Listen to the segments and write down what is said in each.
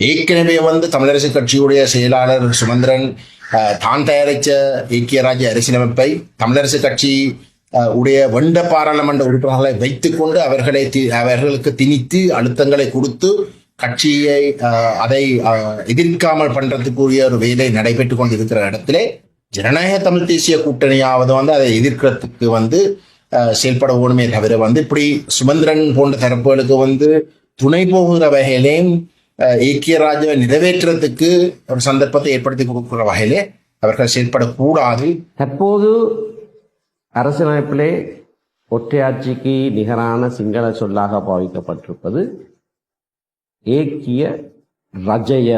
ஏற்கனவே வந்து தமிழரசு கட்சியுடைய செயலாளர் சுமந்திரன் தான் தயாரித்த ஐக்கிய ராஜ்ய அரசியலமைப்பை தமிழரசு கட்சி உடைய வெண்ட பாராளுமன்ற உறுப்பினர்களை வைத்துக்கொண்டு அவர்களை தி- அவர்களுக்கு திணித்து அழுத்தங்களை கொடுத்து கட்சியை அதை எதிர்க்காமல் பண்றதுக்குரிய ஒரு வேலை நடைபெற்றுக் கொண்டிருக்கிற இடத்திலே ஜனநாயக தமிழ் தேசிய கூட்டணியாவது வந்து அதை எதிர்க்கிறதுக்கு வந்து செயல்பட வேணுமே தவிர வந்து இப்படி சுமந்திரன் போன்ற தரப்புகளுக்கு வந்து துணை போகிற வகையிலேயும் ஐக்கிய ராஜ்ய நிறைவேற்றுறதுக்கு ஒரு சந்தர்ப்பத்தை ஏற்படுத்தி கொடுக்கிற வகையிலே அவர்கள் செயல்படக்கூடாது தற்போது அரசியலமைப்பிலே ஒற்றையாட்சிக்கு நிகரான சிங்கள சொல்லாக பாவிக்கப்பட்டிருப்பது ஏக்கிய ரஜய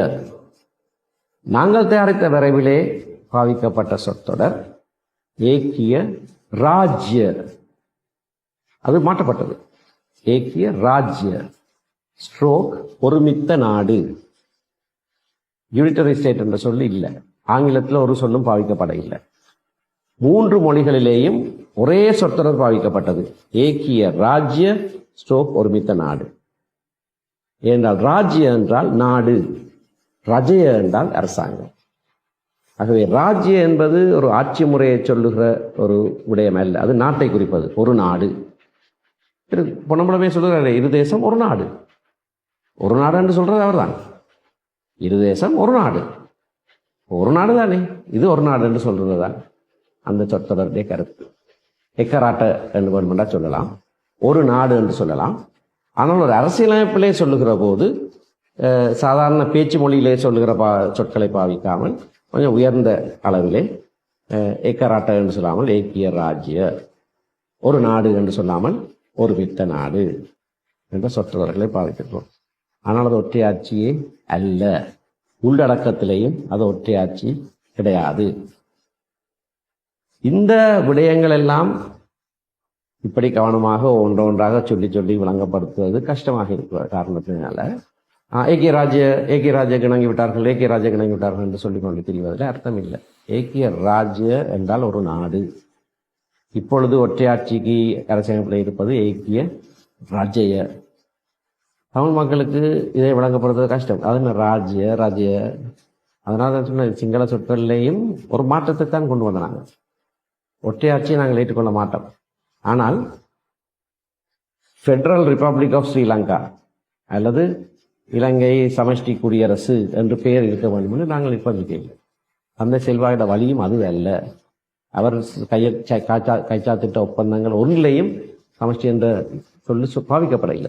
நாங்கள் தயாரித்த விரைவிலே பாவிக்கப்பட்ட சொற்றொடர் ஏக்கிய ராஜ்ய அது மாற்றப்பட்டது. ஏக்கிய ராஜ்ய ஸ்ட்ரோக் ஒருமித்த நாடு. யூனிட்டரி ஸ்டேட் என்ற சொல்லு இல்லை. ஆங்கிலத்தில் ஒரு சொல்லும் பாவிக்கப்பட இல்லை. மூன்று மொழிகளிலேயும் ஒரே சொற்றொடர் பாவிக்கப்பட்டது. ஏக்கிய ராஜ்ய ஸ்ட்ரோக் ஒருமித்த நாடு. என்றால் ராஜ்ய என்றால் நாடு. ரஜய என்றால் அரசாங்கம். ஆகவே ராஜ்ய என்பது ஒரு ஆட்சி முறையை சொல்லுகிற ஒரு விடயம் அல்ல. அது நாட்டை குறிப்பது. ஒரு நாடு. திரு பொன்னம்பலமே சொல்லுகிறாரு இரு தேசம் ஒரு நாடு. ஒரு நாடு என்று அவர் தான் இரு தேசம் ஒரு நாடு. ஒரு நாடு தானே. இது ஒரு நாடு என்று சொல்றது தான் அந்த சொற்றொடருடைய கருத்து. எக்கராட்ட என்று வேணுமெண்டா சொல்லலாம். ஒரு நாடு என்று சொல்லலாம். ஆனால் ஒரு அரசியலமைப்பிலே சொல்லுகிற போது சாதாரண பேச்சு மொழியிலே சொல்லுகிற பா சொற்களை பாவிக்காமல் கொஞ்சம் உயர்ந்த அளவிலே ஏக்கராட்ட என்று சொல்லாமல் ஏக்கிய ராஜ்ய ஒரு நாடு என்று சொல்லாமல் ஒரு மித்த நாடு என்ற சொற்றொடர்களை பாவிக்கிறோம் ஆனால் அது ஒற்றையாட்சியே அல்ல. உள்ளடக்கத்திலேயும் அது ஒற்றையாட்சி கிடையாது. இந்த விடயங்கள் எல்லாம் இப்படி கவனமாக ஒன்றொன்றாக சொல்லி சொல்லி விளங்கப்படுத்துவது கஷ்டமாக இருக்கிற காரணத்தினால ஏக்கிய ராஜ்ய ஏக்கிய ராஜ்ய கிணங்கி விட்டார்கள் ஏக்கிய ராஜ்ய கிணங்கி விட்டார்கள் என்று சொல்லி கொண்டு திரிவதில் அர்த்தம் இல்லை ஏக்கிய ராஜ்ய என்றால் ஒரு நாடு. இப்பொழுது ஒற்றையாட்சிக்கு அரசியலமைப்பில் இருப்பது ஏக்கிய ராஜ்ய தமிழ் மக்களுக்கு இதை வழங்கப்படுறது கஷ்டம். அது என்ன ராஜ்ய ராஜ்ய அதனால தான் சொன்ன சிங்கள சொற்களிலேயும் ஒரு மாற்றத்தை தான் கொண்டு வந்தாங்க ஒற்றையாட்சியை நாங்கள் ஏற்றுக்கொள்ள மாட்டோம். ஆனால் ஃபெடரல் ரிப்பப்ளிக் ஆஃப் ஸ்ரீலங்கா அல்லது இலங்கை சமஷ்டி குடியரசு என்று பெயர் இருக்க வேண்டும் என்று நாங்கள் நிர்பந்திக்கவில்லை அந்த செல்வாயோட வழியும் அது அல்ல. அவர் கைய கைச்சா கைச்சாத்திட்ட ஒப்பந்தங்கள் ஒன்றிலையும் சமஷ்டி என்ற சொல்லு பாவிக்கப்படவில்லை.